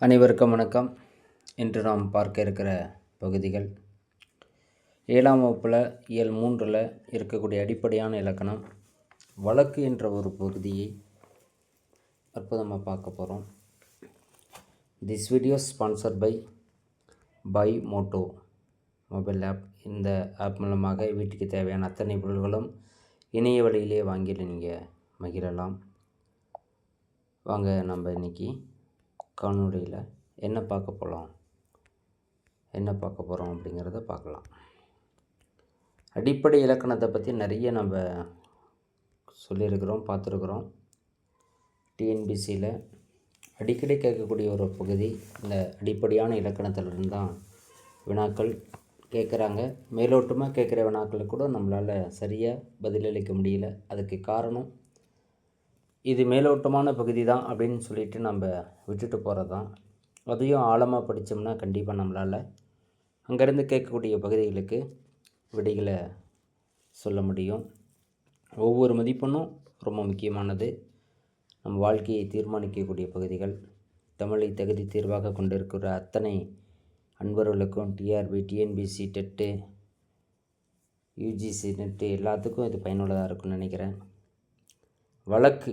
அனைவருக்கும் வணக்கம். இன்று நாம் பார்க்க இருக்கிற பகுதிகள். ஏழாம் வகுப்பில் இயல் மூன்றில் இருக்கக்கூடிய அடிப்படையான இலக்கணம் வழக்கு என்ற ஒரு பகுதியை அற்புதமாக பார்க்க போகிறோம் this video sponsor by by Moto mobile app இந்த ஆப் மூலமாக வீட்டுக்கு தேவையான அத்தனை பொருள்களும் இணைய வழியிலே வாங்கி நீங்கள் மகிழலாம். வாங்க நம்ம இன்றைக்கி காணொளியில் என்ன பார்க்க போகலாம் என்ன பார்க்க போகிறோம் அப்படிங்கிறத பார்க்கலாம். அடிப்படை இலக்கணத்தை பற்றி நிறைய நம்ம சொல்லியிருக்கிறோம் பார்த்துருக்குறோம். டிஎன்பிசியில் அடிக்கடி கேட்கக்கூடிய ஒரு பகுதி இந்த அடிப்படையான இலக்கணத்திலிருந்து தான் வினாக்கள் கேட்குறாங்க. மேலோட்டமாக கேட்குற வினாக்களை கூட நம்மளால் சரியாக பதிலளிக்க முடியல. அதுக்கு காரணம் இது மேலோட்டமான பகுதி தான் அப்படின்னு சொல்லிட்டு நம்ம விட்டுட்டு போகிறது தான் அதையும் ஆழமாக படித்தோம்னா கண்டிப்பாக நம்மளால் அங்கேருந்து கேட்கக்கூடிய பகுதிகளுக்கு விடைகளை சொல்ல முடியும். ஒவ்வொரு மதிப்பெண்ணும் ரொம்ப முக்கியமானது. நம் வாழ்க்கையை தீர்மானிக்கக்கூடிய பகுதிகள். தமிழை தகுதி தேர்வாக கொண்டிருக்கிற அத்தனை அன்பர்களுக்கும் TRB TNPSC TET UGC NET எல்லாத்துக்கும் இது பயனுள்ளதாக இருக்கும்னு நினைக்கிறேன். வழக்கு.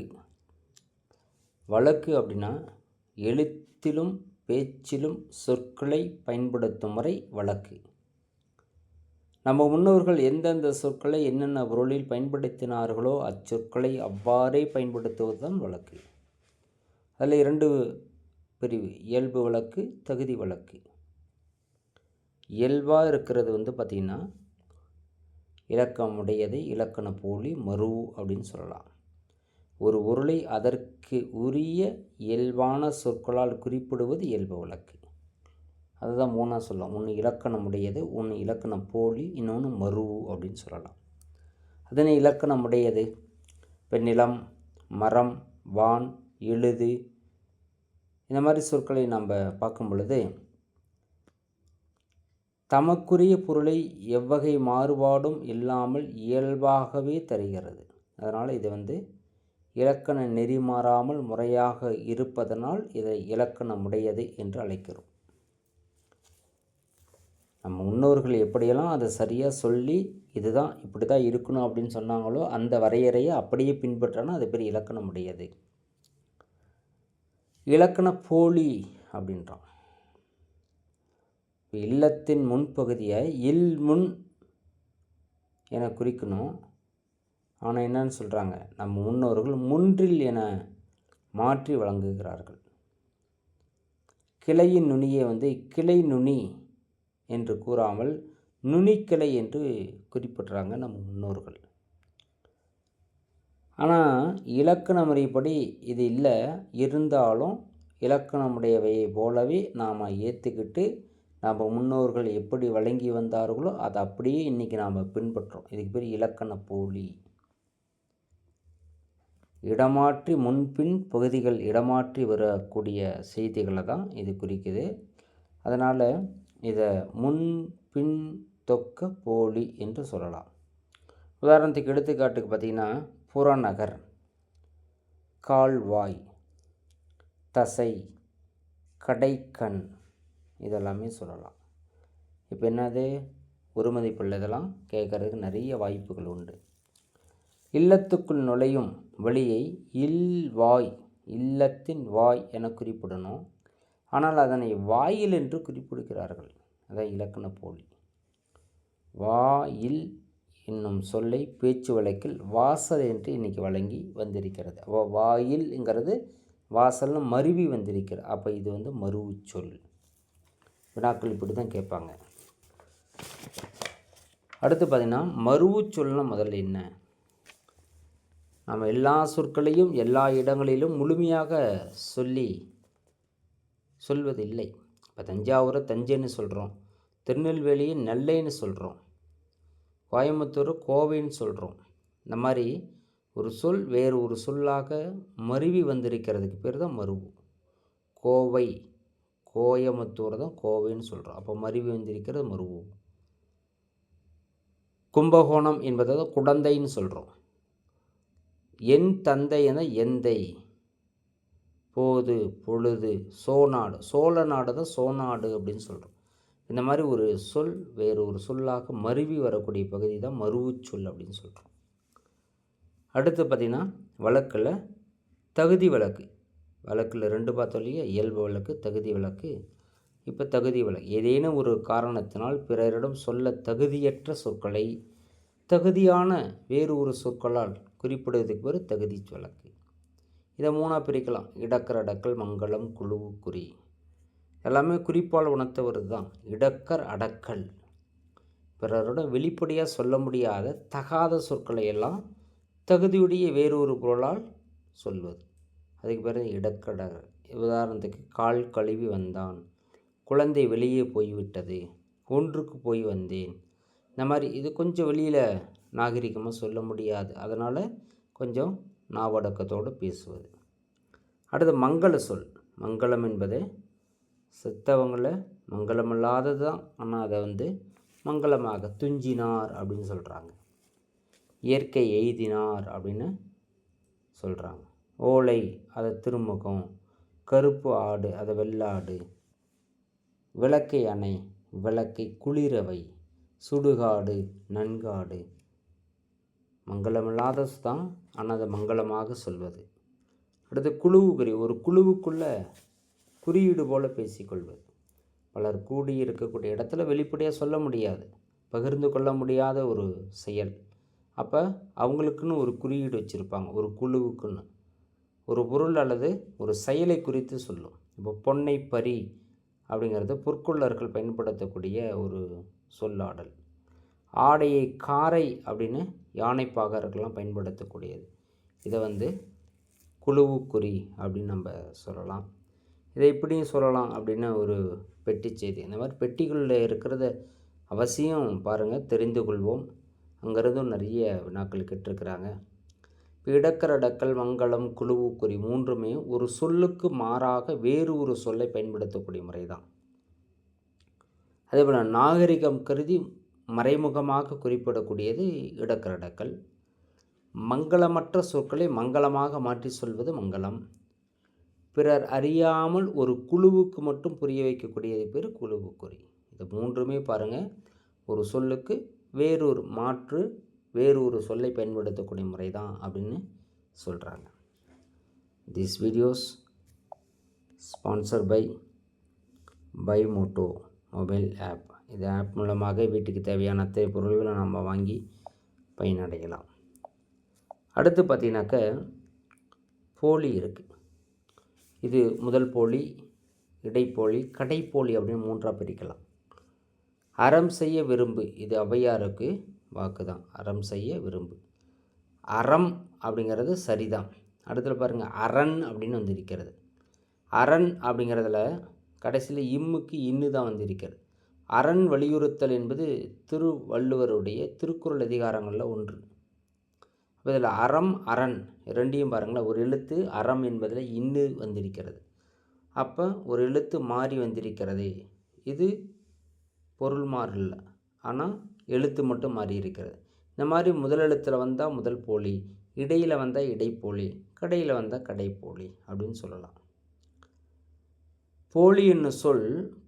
வழக்கு அப்படின்னா எழுத்திலும் பேச்சிலும் சொற்களை பயன்படுத்தும் முறை வழக்கு. நம்ம முன்னோர்கள் எந்தெந்த சொற்களை என்னென்ன பொருளில் பயன்படுத்தினார்களோ அச்சொற்களை அவ்வாறே பயன்படுத்துவது தான் வழக்கு. அதில் இரண்டு பிரிவு இயல்பு வழக்கு தகுதி வழக்கு. இயல்பாக இருக்கிறது வந்து பார்த்திங்கன்னா இலக்கமுடையதை இலக்கண போலி மறு அப்படின்னு சொல்லலாம். ஒரு பொருளை அதற்கு உரிய இயல்பான சொற்களால் குறிப்பிடுவது இயல்பு வழக்கு அதுதான் மூணாக சொல்லலாம் ஒன்று இலக்கணம் உடையது ஒன்று இலக்கணம் போலி இன்னொன்று மருவு அப்படின்னு சொல்லலாம். அதனை இலக்கணம் உடையது. இப்போ நிலம் மரம் வான் எழுது இந்த மாதிரி சொற்களை நம்ம பார்க்கும் பொழுது தமக்குரிய பொருளை எவ்வகை மாறுபாடும் இல்லாமல் இயல்பாகவே தருகிறது. அதனால் இது வந்து இலக்கண நெறி மாறாமல் முறையாக இருப்பதனால் இதை இலக்கணமுடையது என்று அழைக்கிறோம். நம்ம முன்னோர்கள் எப்படியெல்லாம் அதை சரியாக சொல்லி இதுதான் இப்படி தான் இருக்கணும் அப்படின்னு சொன்னாங்களோ அந்த வரையறையை அப்படியே பின்பற்றினா அது பேர் இலக்கணமுடையது. இலக்கண போலி அப்படின்றான். இல்லத்தின் முன்பகுதியை இல் முன் என குறிக்கணும். ஆனால் என்னன்னு சொல்கிறாங்க நம்ம முன்னோர்கள் முன்றில் என மாற்றி வழங்குகிறார்கள். கிளையின் நுனியை வந்து கிளை நுனி என்று கூறாமல் நுனிக்கிளை என்று குறிப்பிட்றாங்க நம் முன்னோர்கள். ஆனால் இலக்கண முறைப்படி இது இல்லை. இருந்தாலும் இலக்கணமுடையவையை போலவே நாம் ஏற்றுக்கிட்டு நம்ம முன்னோர்கள் எப்படி வழங்கி வந்தார்களோ அதை அப்படியே இன்றைக்கி நாம் பின்பற்றோம். இதுக்கு பேர் இலக்கண போலி. இடமாற்றி முன்பின் பகுதிகள் இடமாற்றி வரக்கூடிய செய்திகளை தான் இது குறிக்குது. அதனால் இதை முன்பின் தொக்க போலி என்று சொல்லலாம். உதாரணத்துக்கு எடுத்துக்காட்டுக்கு பார்த்திங்கன்னா புறநகர் கால்வாய் தசை கடைக்கண் இதெல்லாமே சொல்லலாம். இப்போ என்னது? ஒரு மதிப்புள்ள இதெல்லாம் கேட்குறதுக்கு நிறைய வாய்ப்புகள் உண்டு. இல்லத்துக்குள் நுழையும் வழியை இல்வாய் இல்லத்தின் வாய் என குறிப்பிடணும். ஆனால் அதனை வாயில் என்று குறிப்பிடுகிறார்கள். அதான் இலக்கண போலி. வாயில் என்னும் சொல்லை பேச்சு வழக்கில் வாசல் என்று இன்றைக்கி வழங்கி வந்திருக்கிறது. அப்போ வாயில்ங்கிறது வாசல்னு மருவி வந்திருக்கிறது. அப்போ இது வந்து மருவு சொல் வினாக்கள் இப்படி தான் கேட்பாங்க. அடுத்து பார்த்திங்கன்னா மருவு சொல்னா முதல்ல என்ன? நம்ம எல்லா சொற்களையும் எல்லா இடங்களிலும் முழுமையாக சொல்லி சொல்வதில்லை. இப்போ தஞ்சாவூரை தஞ்சைன்னு சொல்கிறோம் திருநெல்வேலியை நெல்லைன்னு சொல்கிறோம் கோயம்புத்தூர் கோவைன்னு சொல்கிறோம் இந்த மாதிரி ஒரு சொல் வேறு ஒரு சொல்லாக மருவி வந்திருக்கிறதுக்கு பேர் தான் மருவு. கோவை கோயம்புத்தூர் தான் கோவைன்னு சொல்கிறோம் அப்போ மருவி வந்திருக்கிறது மருவு. கும்பகோணம் என்பதை தான் குடந்தைன்னு சொல்கிறோம் என் தந்தை என எந்தை? போது பொழுது சோநாடு. சோழ நாடு தான் சோநாடு அப்படின்னு சொல்கிறோம் இந்த மாதிரி ஒரு சொல் வேறு ஒரு சொல்லாக மருவி வரக்கூடிய பகுதி தான் மருவுச் சொல் அப்படின்னு சொல்கிறோம் அடுத்து பார்த்திங்கன்னா வழக்கில் தகுதி வழக்கு. வழக்கில் ரெண்டு பார்த்தோம் இல்லையா? இயல்பு வழக்கு தகுதி வழக்கு. இப்போ தகுதி வழக்கு. ஏதேனும் ஒரு காரணத்தினால் பிறரிடம் சொல்ல தகுதியற்ற சொற்களை தகுதியான வேறு ஒரு சொற்களால் குறிப்பிடுவதற்கு ஒரு தகுதி வழக்கு இதை மூணாக பிரிக்கலாம். இடக்கர் அடக்கல் மங்களம் குழுவு குறி. எல்லாமே குறிப்பால் உணர்த்தவர் தான். இடக்கர் அடக்கல். பிறரோட வெளிப்படையாக சொல்ல முடியாத தகாத சொற்களை எல்லாம் தகுதியுடைய வேறொரு பொருளால் சொல்வது. அதுக்கு பிறகு இடக்கட. உதாரணத்துக்கு கால் கழுவி வந்தான். குழந்தை வெளியே போய்விட்டது. ஒன்றுக்கு போய் வந்தேன். இந்த மாதிரி இது கொஞ்சம் வெளியில் நாகரிகமாக சொல்ல முடியாது. அதனால் கொஞ்சம் நாவடக்கத்தோடு பேசுவது. அடுத்து மங்கள சொல். மங்களம் என்பது செத்தவங்கள மங்களமல்லாதது தான் ஆனால் அதை வந்து மங்களமாக துஞ்சினார் அப்படின்னு சொல்கிறாங்க இயற்கை எய்தினார் அப்படின்னு சொல்கிறாங்க ஓலை அதை திருமுகம் கருப்பு ஆடு அதை வெள்ளாடு விளக்கை அணை விளக்கை குளிரவை சுடுகாடு நன்காடு மங்களமில்லாத தான் ஆனால் அதை மங்களமாக சொல்வது. அடுத்து குழுவு குறி ஒரு குழுவுக்குள்ளே குறியீடு போல பேசிக்கொள்வது. பலர் கூடி இருக்கக்கூடிய இடத்துல வெளிப்படையாக சொல்ல முடியாது. பகிர்ந்து கொள்ள முடியாத ஒரு செயல். அப்போ அவங்களுக்குன்னு ஒரு குறியீடு வச்சுருப்பாங்க ஒரு குழுவுக்குன்னு. ஒரு பொருள் அல்லது ஒரு செயலை குறித்து சொல்லும். இப்போ பொன்னை பரி அப்படிங்கிறது பொற்கொள்ளர்கள் பயன்படுத்தக்கூடிய ஒரு சொல்லாடல். ஆடையை காரை அப்படின்னு யானைப்பாகர்கள்லாம் பயன்படுத்தக்கூடியது. இதை வந்து குழுவுக்குறி அப்படின்னு நம்ம சொல்லலாம். இதை இப்படியும் சொல்லலாம் அப்படின்னு ஒரு பெட்டி செய்தி. இந்த மாதிரி பெட்டிகளில் இருக்கிறத அவசியம் பாருங்கள் தெரிந்து கொள்வோம். அங்கேருந்தும் நிறைய வினாக்கள் கேட்டிருக்கிறாங்க. இப்போ இடக்கரடக்கல் மங்களம் குழுவுக்குறி மூன்றுமே ஒரு சொல்லுக்கு மாறாக வேறு ஒரு சொல்லை பயன்படுத்தக்கூடிய முறை தான் அதே போல் நாகரிகம் கருதி மறைமுகமாக குறிப்பிடக்கூடியது இடக்கரடக்கல். மங்களமற்ற சொற்களை மங்களமாக மாற்றி சொல்வது மங்களம். பிறர் அறியாமல் ஒரு குழுவுக்கு மட்டும் புரிய வைக்கக்கூடியது பேர் குழுவுக்குறி. இது மூன்றுமே பாருங்கள் ஒரு சொல்லுக்கு வேறொரு மாற்று வேறொரு சொல்லை பயன்படுத்தக்கூடிய முறை தான் அப்படின்னு சொல்கிறாங்க this videos sponsor by by Moto mobile app இது ஆப் மூலமாக வீட்டுக்கு தேவையான அத்தனை பொருள்களை நம்ம வாங்கி பயனடையலாம். அடுத்து பார்த்தீங்கன்னாக்க போலி இருக்குது இது முதல் போலி இடைப்போலி கடைப்போலி அப்படின்னு மூன்றாக பிரிக்கலாம். அறம் செய்ய விரும்பு இது ஔவையாருக்கு வாக்கு தான் அறம் செய்ய விரும்பு. அறம் அப்படிங்கிறது சரிதான். அடுத்தது பாருங்கள் அரண் அப்படின்னு வந்திருக்கிறது. அரண் அப்படிங்கிறதுல கடைசியில் இம்முக்கு இன்னு தான் வந்திருக்கிறது. அரண் வலியுறுத்தல் என்பது திருவள்ளுவருடைய திருக்குறள் அதிகாரங்களில் ஒன்று. இதில் அறம் அரண் ரெண்டையும் பாருங்களேன். ஒரு எழுத்து அறம் என்பதில் இன்னு வந்திருக்கிறது. அப்போ ஒரு எழுத்து மாறி வந்திருக்கிறது. இது பொருள் மாறல ஆனால் எழுத்து மட்டும் மாறி இருக்கிறது. இந்த மாதிரி முதல் எழுத்தில் வந்தால் முதல் போலி இடையில் வந்தால் இடைப்போலி கடையில் வந்தால் கடைப்போலி அப்படின்னு சொல்லலாம். போலி என்னும் சொல்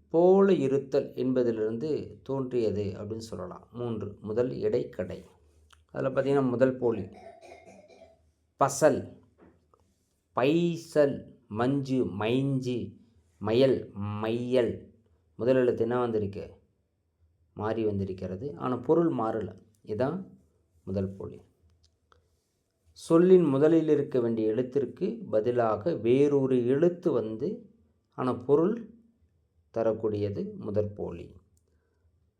போல இருத்தல் என்பதிலிருந்து தோன்றியது அப்படின்னு சொல்லலாம். மூன்று முதல் இடைக்கடை. கடை அதில் பார்த்திங்கன்னா முதல் போலி. பசல் பைசல் மஞ்சு மைஞ்சு மயல் மையல். முதல் எழுத்து என்ன வந்திருக்கு? மாறி வந்திருக்கிறது. ஆனால் பொருள் மாறலை. இதுதான் முதல் போலி. சொல்லின் முதலில் இருக்க வேண்டிய எழுத்திற்கு பதிலாக வேறொரு எழுத்து வந்து ஆனால் பொருள் தரக்கூடியது முதற்போலி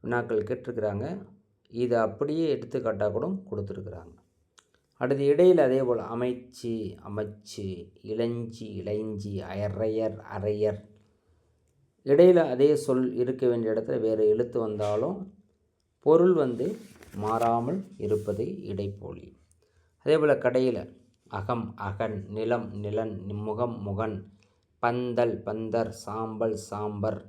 வினாக்கள் கேட்டிருக்கிறாங்க. இதை அப்படியே எடுத்துக்காட்டாக கூட கொடுத்துருக்குறாங்க. அடுத்து இடையில் அதே போல் அமைச்சு அமைச்சு இளஞ்சி இளைஞ்சி அரையர் அரையர் இடையில் அதே சொல் இருக்க வேண்டிய இடத்துல வேறு எழுத்து வந்தாலும் பொருள் வந்து மாறாமல் இருப்பது இடைப்போலி. அதே போல் கடையில் அகம் அகன் நிலம் நிலன் முகம் முகன் பந்தல் பந்தர் சாம்பல் சாம்பர்.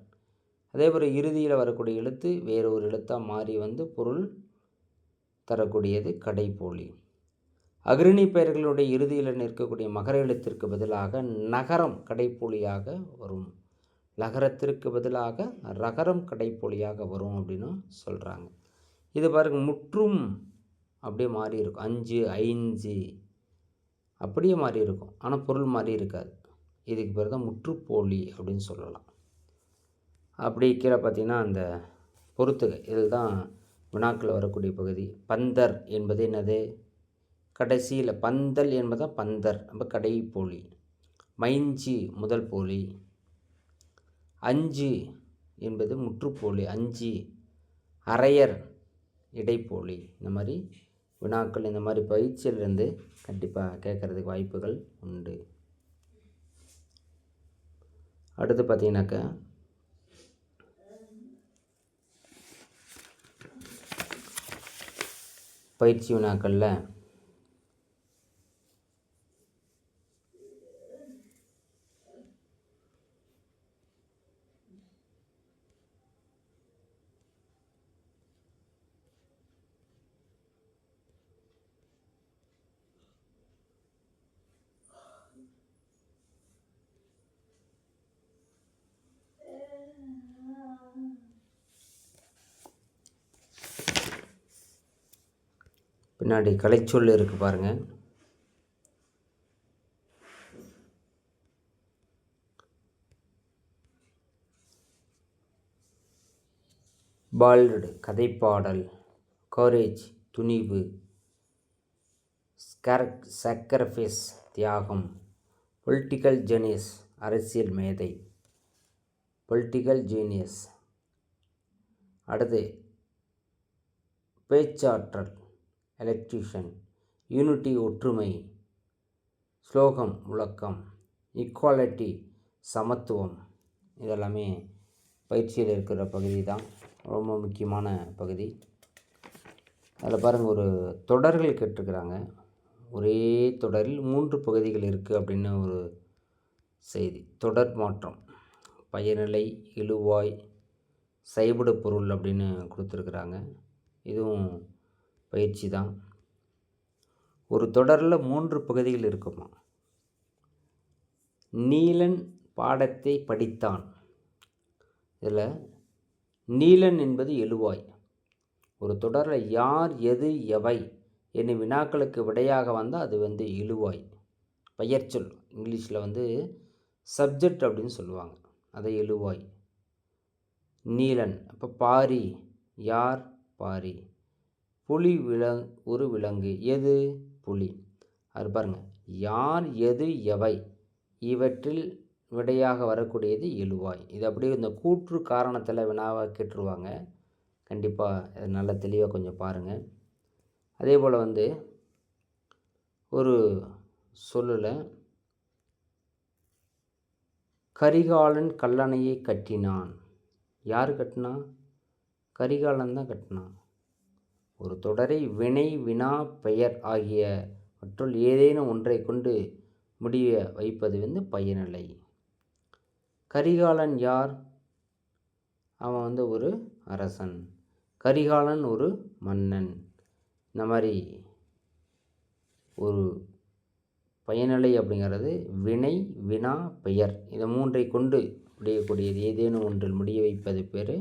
அதே போல் இறுதியில் வரக்கூடிய எழுத்து வேறு ஒரு எழுத்தாக மாறி வந்து பொருள் தரக்கூடியது கடைப்போலி அக்ரிணி பெயர்களுடைய இறுதியில் நிற்கக்கூடிய மகர எழுத்திற்கு பதிலாக நகரம் கடைப்போலியாக வரும். நகரத்திற்கு பதிலாக ரகரம் கடைப்பொலியாக வரும் அப்படின்னு சொல்கிறாங்க இது பாருங்க முற்றும் அப்படியே மாறி இருக்கும். அஞ்சு ஐந்து அப்படியே மாறி இருக்கும். ஆனால் பொருள் மாறி இருக்காது. இதுக்கு பேர் தான் முற்றுப்போலி அப்படின்னு சொல்லலாம். அப்படி கீழே பார்த்தீங்கன்னா அந்த பொறுத்துகை இதில் தான் வினாக்கள் வரக்கூடிய பகுதி. பந்தர் என்பது என்னது? கடைசியில் பந்தல் என்பதான் பந்தர் நம்ம கடை போலி மைஞ்சி முதல் போலி. அஞ்சு என்பது முற்றுப்போலி. அஞ்சு அரையர் இடைப்போலி. இந்த மாதிரி வினாக்கள் இந்த மாதிரி பயிற்சியிலிருந்து கண்டிப்பாக கேட்குறதுக்கு வாய்ப்புகள் உண்டு. அடுத்து பார்த்தீங்கன்னாக்கா பயிற்சி வினாக்களில் பின்னாடி கலைச்சொல் இருக்குது பாருங்கள் பால்டு கதைப்பாடல் கரேஜ் துணிவு ஸ்கர் சக்கரஃபேஸ் தியாகம் பொலிட்டிக்கல் ஜெனியஸ் அரசியல் மேதை பொலிட்டிக்கல் ஜீனியஸ் அடுத்து பேச்சாற்றல். எலக்ட்ரிஷியன் யூனிட்டி ஒற்றுமை ஸ்லோகம் விளக்கம் ஈக்குவாலிட்டி சமத்துவம். இதெல்லாமே பயிற்சியில் இருக்கிற பகுதி தான். ரொம்ப முக்கியமான பகுதி. அதில் பாருங்கள் ஒரு தொடர்கள் கேட்டிருக்கிறாங்க. ஒரே தொடரில் மூன்று பகுதிகள் இருக்குது அப்படின்னு ஒரு செய்தி. தொடர் மாற்றம். பயனிலை இழுவாய் சைபடு பொருள் அப்படின்னு கொடுத்துருக்குறாங்க. இதுவும் பயிற்சி தான். ஒரு தொடரில் மூன்று பகுதிகள் இருக்குமா? நீலன் பாடத்தை படித்தான். இதில் நீலன் என்பது எழுவாய். ஒரு தொடரில் யார் எது எவை என்னும் வினாக்களுக்கு விடையாக வந்தால் அது வந்து இழுவாய் பெயர்ச்சொல் இங்கிலீஷில் வந்து சப்ஜெக்ட் அப்படின்னு சொல்லுவாங்க. அதை எழுவாய். நீலன். அப்போ பாரி. யார்? பாரி. புலி விலங் ஒரு விலங்கு. எது? புலி. அது பாருங்கள் யார் எது எவை? இவற்றில் விடையாக வரக்கூடியது எழுவாய். இது அப்படியே இந்த கூற்று காரணத்தில் வினாவாக கேட்டுருவாங்க. கண்டிப்பாக இது நல்ல தெளிவாக கொஞ்சம் பாருங்கள் அதே போல் வந்து ஒரு சொல்லில் கரிகாலன் கல்லணையை கட்டினான். யார் கட்டினா? கரிகாலன் தான் கட்டினான். ஒரு தொடரை வினை வினா பெயர் ஆகியவற்றுள் ஏதேனும் ஒன்றை கொண்டு முடிய வைப்பது வந்து பயனில்லை. கரிகாலன் யார்? அவன் வந்து ஒரு அரசன். கரிகாலன் ஒரு மன்னன். இந்த மாதிரி ஒரு பயனிலை அப்படிங்கிறது வினை வினா பெயர். இதை மூன்றை கொண்டு முடியக்கூடியது ஏதேனும் ஒன்றில் முடிய வைப்பது பேர்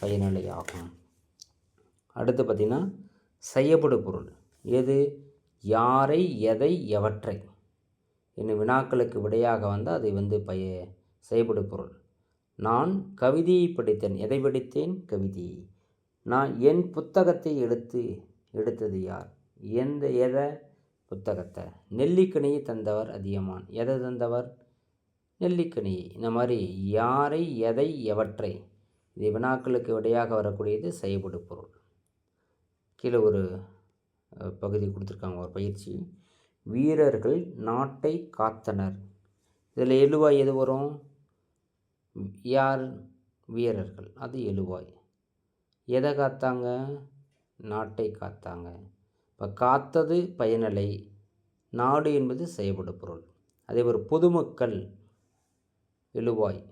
பயனிலை ஆகும். அடுத்து பார்த்திங்கன்னா செய்யப்படு பொருள். எது? யாரை எதை எவற்றை. என்னும் வினாக்களுக்கு விடையாக வந்தால் அது வந்து பய செய்யப்படு பொருள். நான் கவிதையை படித்தேன். எதை படித்தேன்? கவிதையை நான் என் புத்தகத்தை எடுத்து எடுத்தது யார்? எந்த எதை புத்தகத்தை? நெல்லிக்கணியை தந்தவர் அதியமான். எதை தந்தவர்? நெல்லிக்கணியை இந்த மாதிரி யாரை எதை எவற்றை. இது வினாக்களுக்கு விடையாக வரக்கூடியது செய்யப்படு பொருள். கீழே ஒரு பகுதி கொடுத்துருக்காங்க ஒரு பயிற்சி. வீரர்கள் நாட்டை காத்தனர். இதில் எழுவாய் எது வரும்? யார்? வீரர்கள். அது எழுவாய். எதை காத்தாங்க? நாட்டை காத்தாங்க. இப்போ காத்தது பயனலை. நாடு என்பது செயல்படும் பொருள். அதே ஒரு பொதுமக்கள் எழுவாய்.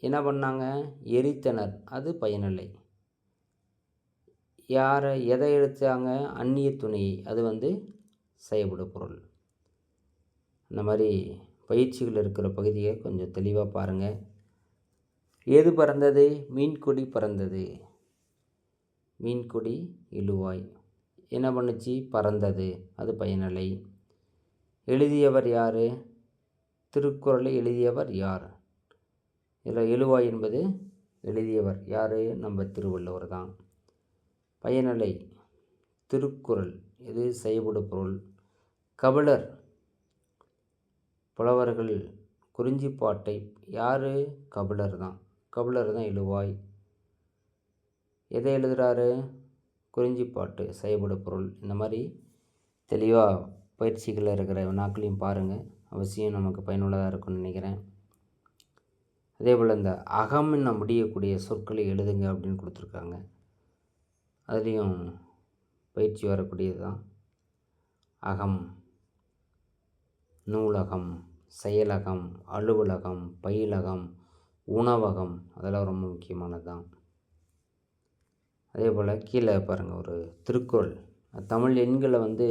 என்ன பண்ணாங்க? எரித்தனர். அது பயனலை. யாரை எதை எடுத்தாங்க? அந்நிய துணை. அது வந்து செயல்படு பொருள். இந்த மாதிரி பயிற்சிகள் இருக்கிற பகுதியை கொஞ்சம் தெளிவாக பாருங்கள் எது பறந்தது? மீன்கொடி பறந்தது. மீன்கொடி இழுவாய். என்ன பண்ணுச்சு? பறந்தது. அது பயனலை எழுதியவர் யார்? திருக்குறளை எழுதியவர் யார்? இதில் எழுவாய் என்பது எழுதியவர். யார்? நம்ம திருவள்ளுவர் தான். பயனலை திருக்குறள் இது செய்யப்படு பொருள்? கபிலர் புலவர்கள் குறிஞ்சிப்பாட்டை யார்? கபிலர் தான். கபிலர் தான் எழுவாய். எதை எழுதுகிறாரு குறிஞ்சிப்பாட்டு செய்யப்படு பொருள். இந்த மாதிரி தெளிவாக பயிற்சிகளில் இருக்கிற வினாக்களையும் பாருங்கள் அவசியம் நமக்கு பயனுள்ளதாக இருக்கும்னு நினைக்கிறேன். அதே போல் இந்த அகம்னு முடியக்கூடிய சொற்களை எழுதுங்க அப்படின்னு கொடுத்துருக்காங்க. அதுலேயும் பயிற்சி வரக்கூடியது தான் அகம் நூலகம் செயலகம் அலுவலகம் பயிலகம் உணவகம் அதெல்லாம் ரொம்ப முக்கியமானது தான் அதே போல் கீழே பாருங்கள் ஒரு திருக்குறள். தமிழ் எண்களை வந்து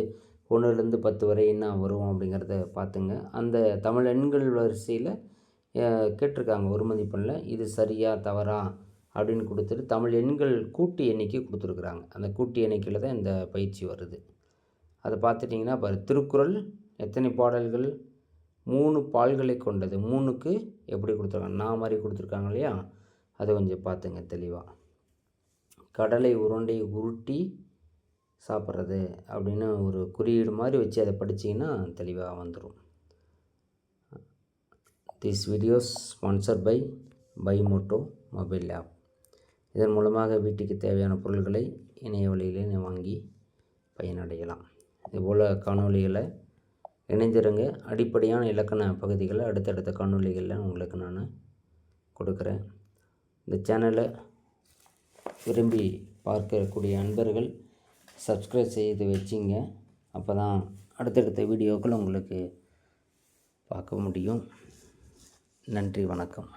ஒன்றுலேருந்து பத்து வரை என்ன வரும் அப்படிங்கிறத பார்த்துங்க. அந்த தமிழ் எண்கள் வரிசையில் கேட்டிருக்காங்க ஒரு மதிப்பெண்ணில் இது சரியா தவறா? அப்படின்னு கொடுத்துட்டு தமிழ் எண்கள் கூட்டு எண்ணிக்கை கொடுத்துருக்குறாங்க. அந்த கூட்டு எண்ணிக்கையில் தான் இந்த பயிற்சி வருது. அதை பார்த்துட்டிங்கன்னா பாரு திருக்குறள் எத்தனை பாடல்கள் மூணு பால்களை கொண்டது. மூணுக்கு எப்படி கொடுத்துருக்காங்க? நான் மாதிரி கொடுத்துருக்காங்க இல்லையா? அதை கொஞ்சம் பார்த்துங்க தெளிவாக கடலை உருண்டை உருட்டி சாப்பிட்றது அப்படின்னு ஒரு குறியீடு மாதிரி வச்சு அதை படிச்சிங்கன்னா தெளிவாக வந்துடும் this video's sponsor by by Moto mobile app இதன் மூலமாக வீட்டுக்கு தேவையான பொருள்களை இணைய வழியிலே வாங்கி பயனடையலாம். இதுபோல் காணொலிகளை இணைந்திருங்க. அடிப்படையான இலக்கண பகுதிகளை அடுத்தடுத்த காணொலிகளில் உங்களுக்கு நான் கொடுக்குறேன். இந்த சேனலை விரும்பி பார்க்கக்கூடிய அன்பர்கள் சப்ஸ்கிரைப் செய்து வச்சிங்க. அப்போ தான் அடுத்தடுத்த வீடியோக்கள் உங்களுக்கு பார்க்க முடியும். நன்றி வணக்கம்.